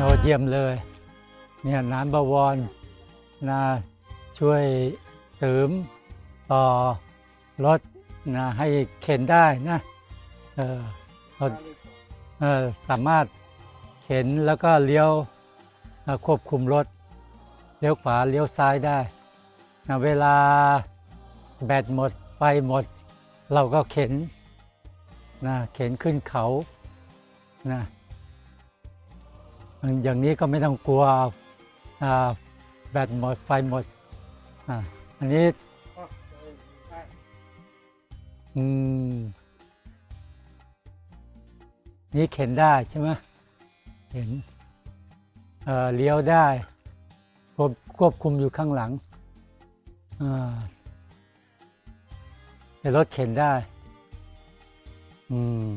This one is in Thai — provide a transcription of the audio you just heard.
โนเยี่ยมเลยเนี่ยน้ำบวรนะช่วยเสริมต่อรถนะให้เข็นได้นะเออรถเออสามารถเข็นแล้วก็เลี้ยวควบคุมรถ เลี้ยวขวาเลี้ยวซ้ายได้นะเวลาแบตหมดไฟหมด เราก็เข็นนะเข็นขึ้นเขานะ อย่างนี้ก็ไม่ต้องกลัวแบตหมดไฟหมดออันนี้อืมนี่เข็นได้ใช่ไหมเห็นเเลี้ยวได้ควบควบคุมอยู่ข้างหลังแต่รถเข็นได้ อืม